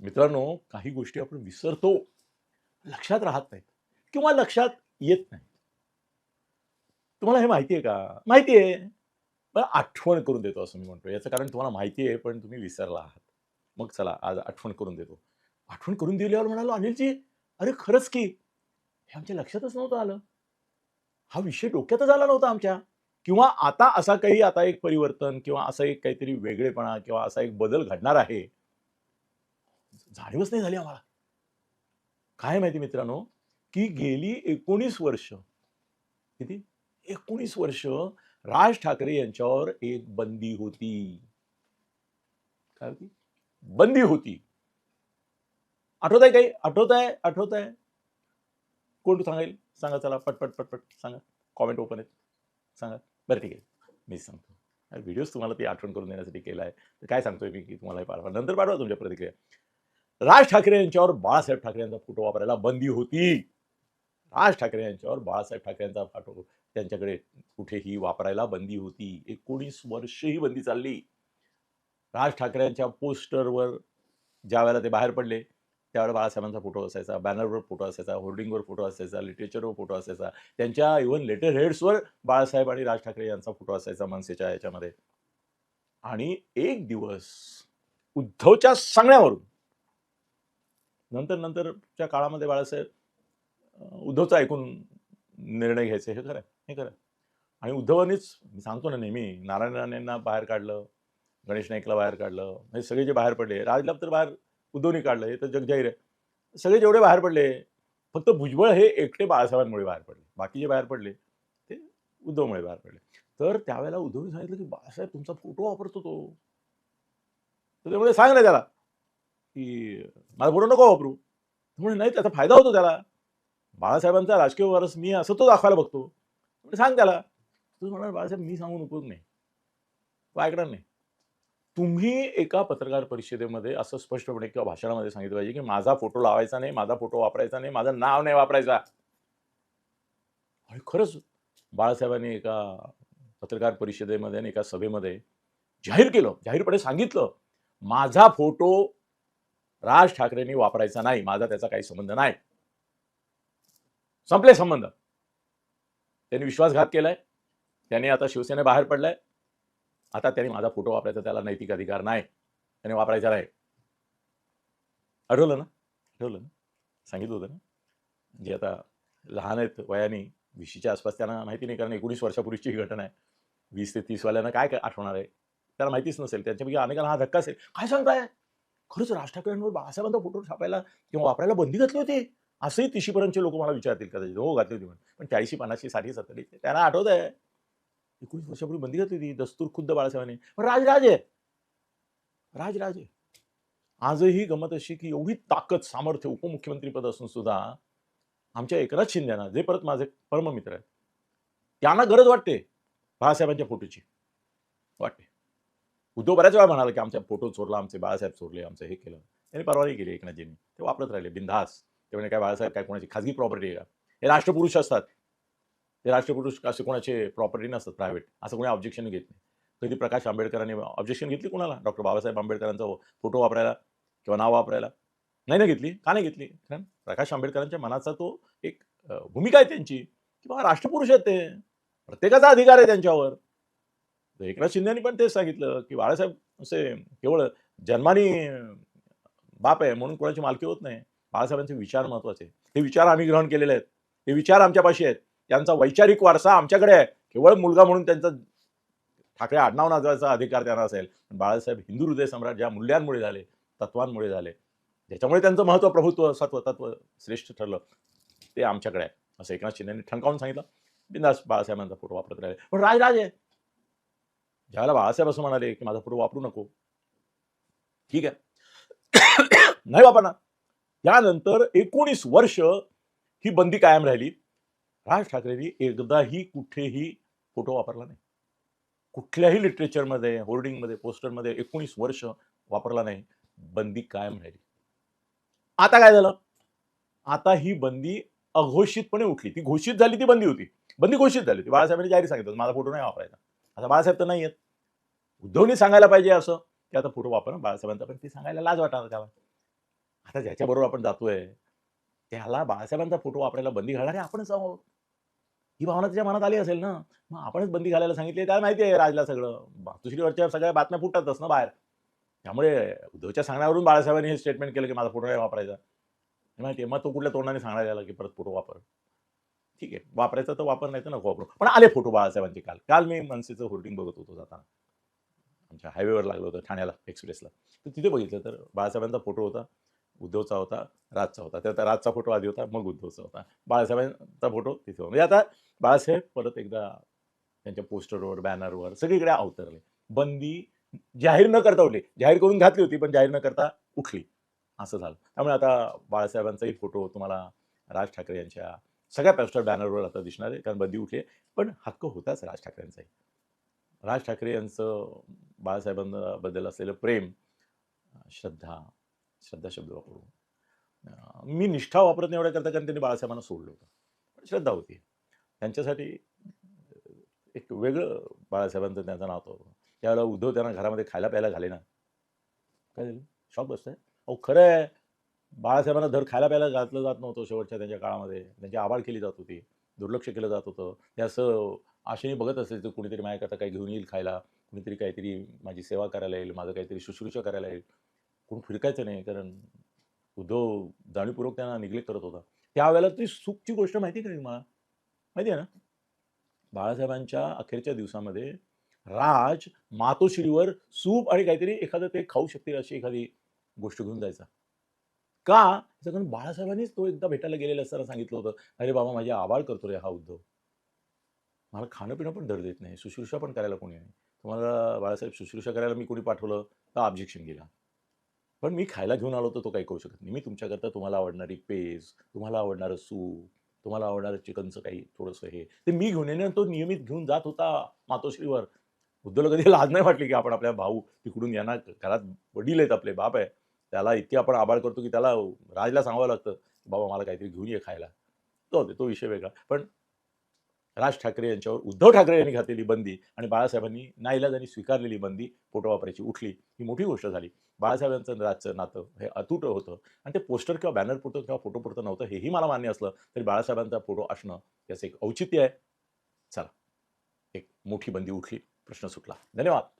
मित्रांनो काही गोष्टी आपण विसरतो. लक्षात राहत नाहीत किंवा लक्षात येत नाही तुम्हाला हे माहिती आहे का? माहिती आहे. मला आठवण करून देतो असं मी म्हणतो याचं कारण तुम्हाला माहिती आहे पण तुम्ही विसरला आहात. मग चला आज आठवण करून देतो. आठवण करून दिल्यावर म्हणालो अनिलजी अरे खरंच की. हे आमच्या लक्षातच नव्हतं आलं. हा विषय डोक्यातच आला नव्हता आमच्या. किंवा आता असा काही आता एक परिवर्तन किंवा असं एक काहीतरी वेगळेपणा किंवा असा एक बदल घडणार आहे. जाणीवच नाही झाली आम्हाला. काय माहिती मित्रांनो? की गेली एकोणीस वर्ष. किती? एकोणीस वर्ष राज ठाकरे यांच्यावर एक बंदी होती. काय होती? बंदी होती. आठवत आहे काही? आठवत आहे आठवत आहे कोण सांगेल सांगा चला पटपट पटपट सांगा. कॉमेंट ओपन आहेत. सांगा. बरं ठीक आहे. मी सांगतो. व्हिडिओज तुम्हाला ती आठवण करून देण्यासाठी केला आहे तर काय सांगतोय मी की तुम्हाला पाठवा. नंतर पाठवा तुमच्या प्रतिक्रिया. राज ठाकरे यांच्यावर बाळासाहेब ठाकरे यांचा फोटो वापरायला बंदी होती. राज ठाकरे यांच्यावर बाळासाहेब ठाकरे यांचा फोटो त्यांच्याकडे कुठेही वापरायला बंदी होती. एकोणीस वर्ष ही बंदी चालली. राज ठाकरे यांच्या पोस्टरवर ज्या वेळेला ते बाहेर पडले त्यावेळेला बाळासाहेबांचा फोटो असायचा बॅनरवर फोटो असायचा होर्डिंगवर फोटो असायचा लिटरेचरवर फोटो असायचा त्यांच्या इव्हन लेटर हेड्सवर बाळासाहेब आणि राज ठाकरे यांचा फोटो असायचा मनसेच्या याच्यामध्ये. आणि एक दिवस उद्धवच्या सांगण्यावरून नंतर नंतरच्या काळामध्ये बाळासाहेब उद्धवचा ऐकून निर्णय घ्यायचे. हे खरं हे खरं आणि उद्धवानीच मी सांगतो ना नेहमी नारायण राणेंना बाहेर काढलं गणेश नाईकला बाहेर काढलं हे सगळे जे बाहेर पडले राजला तर बाहेर उद्धवनी काढलं हे तर जगजाहीर आहे. सगळे जेवढे बाहेर पडले फक्त भुजबळ हे एकटे बाळासाहेबांमुळे बाहेर पडले. बाकी जे बाहेर पडले ते उद्धवमुळे बाहेर पडले. तर त्यावेळेला उद्धवने सांगितलं की बाळासाहेब तुमचा फोटो वापरतो तो. तर त्यामुळे सांग ना त्याला. की मला फोटो नको वापरू. म्हणजे नाही त्याचा फायदा होतो त्याला. बाळासाहेबांचा राजकीय वारस मी असं तो दाखवायला बघतो. म्हणजे सांग त्याला. तू म्हणणार बाळासाहेब मी सांगून उपयोग नाही. तो ऐकणार नाही. तुम्ही एका पत्रकार परिषदेमध्ये असं स्पष्टपणे किंवा भाषणामध्ये सांगितलं पाहिजे की माझा फोटो लावायचा नाही माझा फोटो वापरायचा नाही माझं नाव नाही वापरायचा. आणि खरंच बाळासाहेबांनी एका पत्रकार परिषदेमध्ये आणि एका सभेमध्ये जाहीर केलं जाहीरपणे सांगितलं माझा फोटो राज ठाकरेंनी वापरायचा नाही. माझा त्याचा काही संबंध नाही. संपले संबंध. त्यांनी विश्वासघात केलाय. त्यांनी आता शिवसेने बाहेर पडलाय. आता त्यांनी माझा फोटो वापरायचा त्याला नैतिक अधिकार नाही. त्याने वापरायचा नाही. आठवलं ना? आठवलं ना? सांगितलं होतं ना? जे आता लहान आहेत वयाने विशीच्या आसपास त्यांना माहिती नाही कारण एकोणीस वर्षापूर्वीची ही घटना आहे. वीस ते तीस वाल्यांना काय काय आठवणार आहे? त्याला माहितीच नसेल. त्यांच्यापैकी अनेकांना हा धक्का असेल काय सांगताय? खरंच राज ठाकरेंवर बाळासाहेबांचा फोटो छापायला किंवा वापरायला बंदी घातली होती? असंही तिशीपर्यंतचे लोक मला विचारतील कदाचित. हो घातली होती म्हणून पण चाळीशी पानाशी साठी सत्तरी त्यांना आठवत आहे एकोणीस वर्षापूर्वी बंदी घातली होती दस्तूर खुद्द बाळासाहेबांनी. पण राजराज आहे राजराज आहे आजही गमत अशी की एवढी ताकद सामर्थ्य उपमुख्यमंत्रीपद असून सुद्धा आमच्या एकनाथ शिंदेना जे परत माझे परममित्र आहेत त्यांना गरज वाटते बाळासाहेबांच्या फोटोची वाटते. उद्धव बऱ्याच वेळा म्हणाला की आमच्या फोटो चोरला आमचे बाळासाहेब चोरले आमचं हे केलं. त्यांनी परवानगी केली एकनाथजींनी ते वापरत राहिले बिनधास ते म्हणजे काय बाळासाहेब काय कोणाची खाजगी प्रॉपर्टी आहे का? हे राष्ट्रपुरुष असतात. ते राष्ट्रपुरुष असे कोणाचे प्रॉपर्टी नसतात प्रायव्हेट असं कोणी ऑब्जेक्शन घेत नाही. कधी प्रकाश आंबेडकरांनी ऑब्जेक्शन घेतली कोणाला? डॉक्टर बाबासाहेब आंबेडकरांचा फोटो वापरायला किंवा नाव वापरायला? नाही ना घेतली? का नाही घेतली? कारण प्रकाश आंबेडकरांच्या मनाचा तो एक भूमिका आहे त्यांची. की बाबा राष्ट्रपुरुष आहेत ते. प्रत्येकाचा अधिकार आहे त्यांच्यावर. तर एकनाथ शिंदेनी पण तेच सांगितलं की बाळासाहेब असे केवळ जन्मानी बाप आहे म्हणून कोणाची मालकी होत नाही. बाळासाहेबांचे विचार महत्त्वाचे हे विचार आम्ही ग्रहण केलेले आहेत. हे विचार आमच्यापाशी आहेत. त्यांचा वैचारिक वारसा आमच्याकडे आहे. केवळ मुलगा म्हणून त्यांचा ठाकरे आडनाव नाजवायचा अधिकार त्यांना असेल. पण बाळासाहेब हिंदू हृदय सम्राट ज्या मूल्यांमुळे झाले तत्वांमुळे झाले ज्याच्यामुळे त्यांचं महत्त्व प्रभुत्व सत्व तत्व श्रेष्ठ ठरलं ते आमच्याकडे आहे. असं एकनाथ शिंदेने ठणकावून सांगितलं. बिंदास बाळासाहेबांचा फोटो वापरत राहिले. पण राजराज आहे ज्यावेळेला बाळासाहेब असं म्हणाले की माझा फोटो वापरू नको. ठीक आहे. नाही वापरणार त्यानंतर एकोणीस वर्ष ही बंदी कायम राहिली. राज ठाकरेंनी एकदाही कुठेही फोटो वापरला नाही. कुठल्याही लिटरेचरमध्ये होर्डिंगमध्ये पोस्टरमध्ये एकोणीस वर्ष वापरला नाही. बंदी कायम राहिली. आता काय झालं? आता ही बंदी अघोषितपणे उठली. ती घोषित झाली ती बंदी होती. बंदी घोषित झाली होती. बाळासाहेबांनी जाहीर सांगितलं माझा फोटो नाही वापरायचा. आता बाळासाहेब तर नाही आहेत उद्धवनी सांगायला पाहिजे असं. की आता फोटो वापर बाळासाहेबांचा पण ते सांगायला लाज वाटणार त्याला. आता ज्याच्याबरोबर आपण जातोय त्याला बाळासाहेबांचा फोटो वापरायला बंदी घालणारे आपणच आहोत. ही भावना त्याच्या मनात आली असेल ना मग आपणच बंदी घालायला सांगितली. त्याला माहिती आहे राजला सगळं. दुसरीवरच्या सगळ्या बातम्या फुटतातच ना बाहेर. त्यामुळे उद्धवच्या सांगण्यावरून बाळासाहेबांनी हे स्टेटमेंट केलं की माझा फोटो नाही वापरायचा. माहिती आहे. मग तो कुठल्या तोंडाने सांगणार याला की परत फोटो वापर? ठीक आहे वापरायचा तर वापर नाही तर नको वापरू. पण आले फोटो बाळासाहेबांचे काल. काल मी मनसेचं होर्डिंग बघत होतो जाताना. आमच्या हायवेवर लागलं होतं ठाण्याला एक्सप्रेसला. तर तिथे बघितलं तर बाळासाहेबांचा फोटो होता उद्धवचा होता राजचा होता. त्यात राजचा फोटो आधी होता मग उद्धवचा होता. बाळासाहेबांचा फोटो तिथे होता. म्हणजे आता बाळासाहेब परत एकदा त्यांच्या पोस्टरवर बॅनरवर सगळीकडे अवतरले. बंदी जाहीर न करता उठली. जाहीर करून घातली होती पण जाहीर न करता उठली. असं झालं. त्यामुळे आता बाळासाहेबांचाही फोटो तुम्हाला राज ठाकरे यांच्या सगळ्या पॅस्टर बॅनरवर आता दिसणार आहे कारण बंदी उठली पण हक्क होताच राज ठाकरेंचाही. राज ठाकरे यांचं बाळासाहेबांबद्दल असलेलं प्रेम श्रद्धा श्रद्धा शब्द वापरू मी निष्ठा वापरत नाही एवढ्या करता कारण त्यांनी बाळासाहेबांना सोडलं होतं. पण श्रद्धा होती. त्यांच्यासाठी एक वेगळं बाळासाहेबांचं त्यांचं नाव होतं. त्यावेळेला उद्धव त्यांना घरामध्ये खायला प्यायला घाले ना. काय झालं? शॉक बसतंय? अहो खरं आहे. बाळासाहेबांना धड खायला प्यायला घातलं जात नव्हतं शेवटच्या त्यांच्या काळामध्ये. त्यांची आबाळ केली जात होती. दुर्लक्ष केलं जात होतं. ते असं आशेने बघत असायचं कुणीतरी माझ्याकरता काही घेऊन येईल खायला. कुणीतरी काहीतरी माझी सेवा करायला येईल माझं काहीतरी शुश्रूषा करायला येईल. कोण फिरकायचं नाही कारण उद्धव जाणीवपूर्वक त्यांना निग्लेक्ट करत होता. त्यावेळेला ती सुखची गोष्ट माहिती का मला माहिती आहे ना? बाळासाहेबांच्या अखेरच्या दिवसामध्ये राज मातोश्रीवर सूप आणि काहीतरी एखादं ते खाऊ शकतील अशी एखादी गोष्ट घेऊन जायचा. का? कारण बाळासाहेबांनीच तो एकदा भेटायला गेलेला असताना सांगितलं होतं. अरे बाबा माझी आवाळ करतो रे हा उद्धव. मला खाणं पिणं पण धर देत नाही. शुश्रूषा पण करायला कोणी नाही. तुम्हाला बाळासाहेब शुश्रूषा करायला मी कोणी पाठवलं तर ऑब्जेक्शन गेला. पण मी खायला घेऊन आलो तर तो काही करू शकत नाही. मी तुमच्याकरता तुम्हाला आवडणारी पेज तुम्हाला आवडणारं सूप तुम्हाला आवडणारं चिकनचं काही थोडंसं हे ते मी घेऊन येणं तो नियमित घेऊन जात होता मातोश्रीवर. उद्धवला कधी लाज नाही वाटली की आपण आपल्या भाऊ तिकडून यांना घरात वडील आहेत आपले बाप आहे. त्याला इतकी आपण आभाळ करतो की त्याला राजला सांगावं लागतं बाबा मला काहीतरी घेऊन ये खायला. तो तो विषय वेगळा. पण राज ठाकरे यांच्यावर उद्धव ठाकरे यांनी घातलेली बंदी आणि बाळासाहेबांनी नाईलाजाने स्वीकारलेली बंदी फोटो वापरायची उठली ही मोठी गोष्ट झाली. बाळासाहेबांचं राजचं नातं हे अतूट होतं आणि ते पोस्टर किंवा बॅनर पुरतं किंवा फोटो पुरतं नव्हतं हेही मला मान्य असलं तरी बाळासाहेबांचा फोटो असणं याचं एक औचित्य आहे. चला एक मोठी बंदी उठली प्रश्न सुटला. धन्यवाद.